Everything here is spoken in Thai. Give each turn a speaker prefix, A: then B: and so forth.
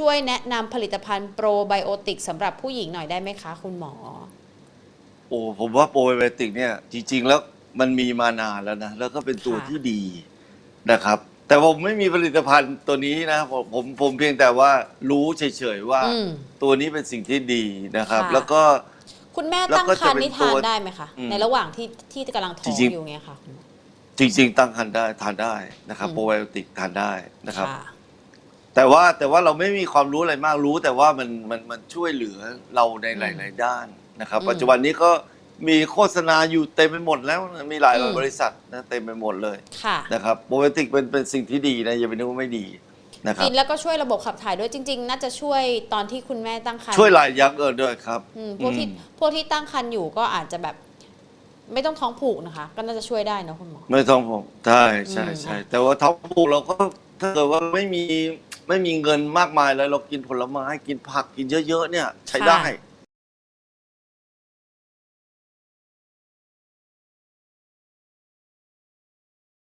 A: ช่วยแนะนำผลิตภัณฑ์โปรไบโอติกสำหรับผู้หญิงหน่อยได้ไหมคะ คุณหมอ
B: โอ้ผมว่าโปรไบโอติกเนี่ยจริง ๆ แล้วมันมีมานานแล้วนะ แล้วก็เป็นตัว
A: ค่ะ
B: ที่ดีนะครับ แต่ผมไม่มีผลิตภัณฑ์ตัวนี้นะผมผมผมเพียงแต่ว่ารู้เฉยๆว่า
A: อืม
B: ตัวนี้เป็นสิ่งที่ดีนะครับ
A: ค่ะ
B: แล้วก็
A: คุณแม่
B: แล้ว
A: ตั้ง
B: ก็
A: ครรภ์
B: จะเป็น
A: นี่ทาน
B: ตัว
A: ได้ไหมคะ
B: อืม
A: ในระหว่างที่ที่กำลังท้อง
B: จริงๆ
A: อยู่เงี้ยค่ะคุณหมอ
B: จริง ๆ ตั้งครรภ์ได้ทานได้นะครับ
A: อืม
B: โปรไบโอติกทานได้นะครับ
A: ค่ะ
B: แต่ว่าแต่ว่าเราไม่มีความรู้อะไรมากรู้ แต่ว่ามันมันมันช่วยเหลือเราในหลาย ๆ ด้านนะครับ
A: อืม
B: ปัจจุบันนี้ก็มีโฆษณาอยู่เต็มไปหมดแล้วนะมีหลาย
A: อืม
B: บริษัทนะเต็มไปหมดเลย
A: ค่ะ
B: นะครับโปรไบโอติกเป็นเป็นสิ่งที่ดีนะอย่าไปนึกว่าไม่ดีนะครับ
A: กินแล้วก็ช่วยระบบขับถ่ายด้วยจริง ๆ น่าจะช่วยตอนที่คุณแม่ตั้งครรภ์
B: ช่วยหลายอยักษ์เออด้วยครับ
A: อืมพวกที่
B: อืม
A: พวกที่ตั้งครรภ์อยู่ก็อาจจะแบบ ไม่ต้องท้องผูกนะคะ ก็น่าจะช่วยได้นะคุณหมอ
B: ไม่ต้องผมใช่ใช่
A: อืม
B: ใช่แต่ว่าท้องผูกเราก็ถ้าเกิดว่าไม่มี ไม่มีเงินมากมายแล้วเรากินผลไม้กินผักกินเยอะ ๆ เนี่ย ใช้ได้
A: ค่ะ